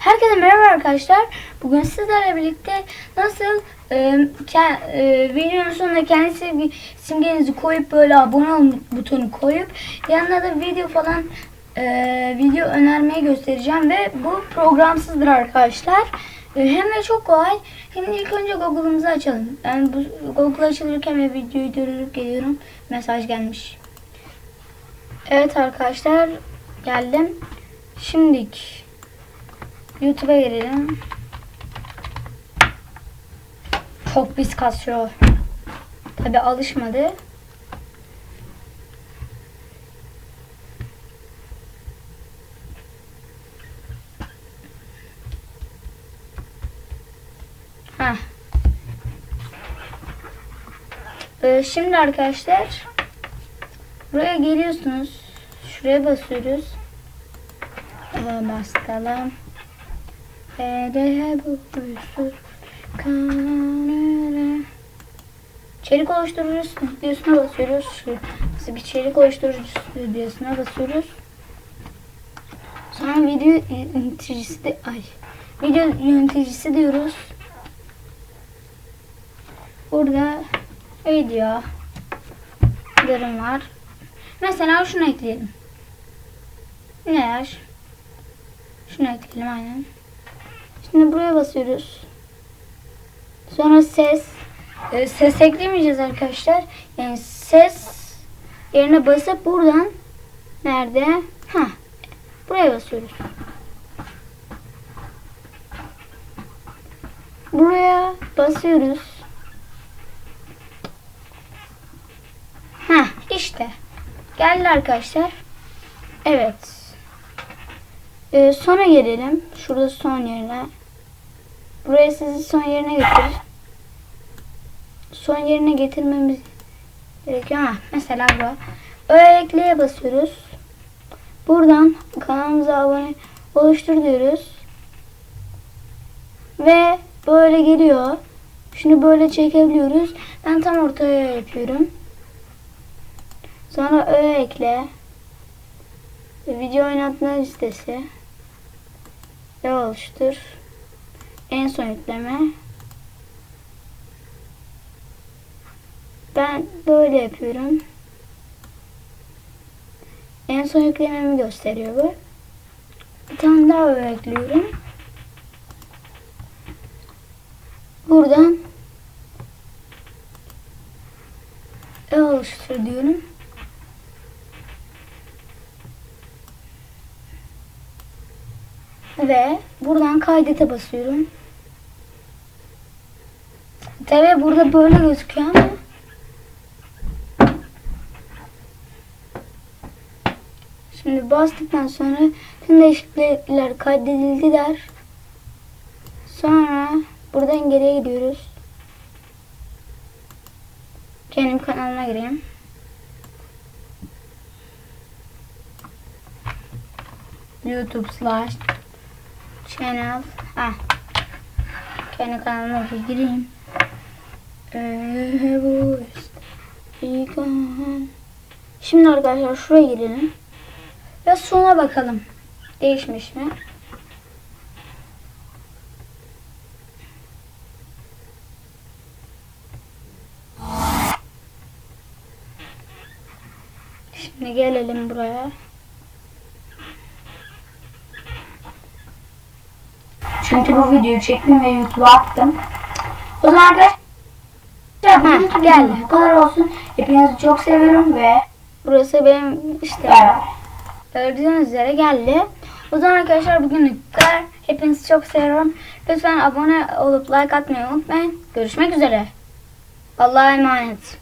Herkese merhaba arkadaşlar. Bugün sizlerle birlikte nasıl e, ke- e, videonun sonuna kendi simge- simgenizi koyup böyle abone ol butonu koyup yanına da video falan e, video önermeyi göstereceğim ve bu programsızdır arkadaşlar. E, hem de çok kolay. Şimdi ilk önce Google'ımızı açalım. Ben bu Google açılırken ve videoyu durdurup geliyorum. Mesaj gelmiş. Evet arkadaşlar geldim. Şimdilik YouTube'a girelim. Çok pis kasıyor. Tabi alışmadı. Heh. Ee, şimdi arkadaşlar buraya geliyorsunuz. Şuraya basıyoruz. Ee, basalım. Erehe bu huysuz kanere. Çelik oluşturucu stüdyosuna basıyoruz. Şu- Bir çelik oluşturucu stüdyosuna basıyoruz. Sonra video yöneticisi de ay video yöneticisi diyoruz. Burada video durum var. Mesela şunu ekleyelim. Ne? Şunu ekleyelim aynen. Şimdi buraya basıyoruz. Sonra ses. Ee, ses eklemeyeceğiz arkadaşlar. Yani ses yerine basıp buradan nerede? Ha. Buraya basıyoruz. Buraya basıyoruz. Ha işte. Geldi arkadaşlar. Evet. Ee, sona gelelim. Şurada son yerine. Buraya sizi son yerine götürür. Son yerine getirmemiz gerekiyor. Ha, mesela bu. Öyle ekleye basıyoruz. Buradan kanalımıza abone oluştur diyoruz. Ve böyle geliyor. Şunu böyle çekebiliyoruz. Ben tam ortaya yapıyorum. Sonra öğe ekle. Video oynatma listesi. Ve oluştur. En son yükleme. Ben böyle yapıyorum. En son yüklememi gösteriyor bu. Bir tane daha ekliyorum. Buradan e oluştur diyorum. Ve buradan kaydete basıyorum. Tabi burada böyle gözüküyor ama Şimdi bastıktan sonra tüm değişiklikler kaydedildi der. Sonra buradan geriye gidiyoruz. Kendim kanalıma gireyim. YouTube slash channel. Ah. Kendi kanalıma gireyim. Şimdi arkadaşlar şuraya girelim. Ve sona bakalım. Değişmiş mi? Şimdi gelelim buraya. Çünkü bu videoyu çektim ve YouTube'a attım. O zaman arkadaşlar ha, geldi. Bu kadar olsun. Hepinizi çok seviyorum ve burası benim işte gördüğünüz üzere geldi. O zaman arkadaşlar bugünlük bu kadar. Hepinizi çok seviyorum. Lütfen abone olup like atmayı unutmayın. Görüşmek üzere. Allah'a emanet.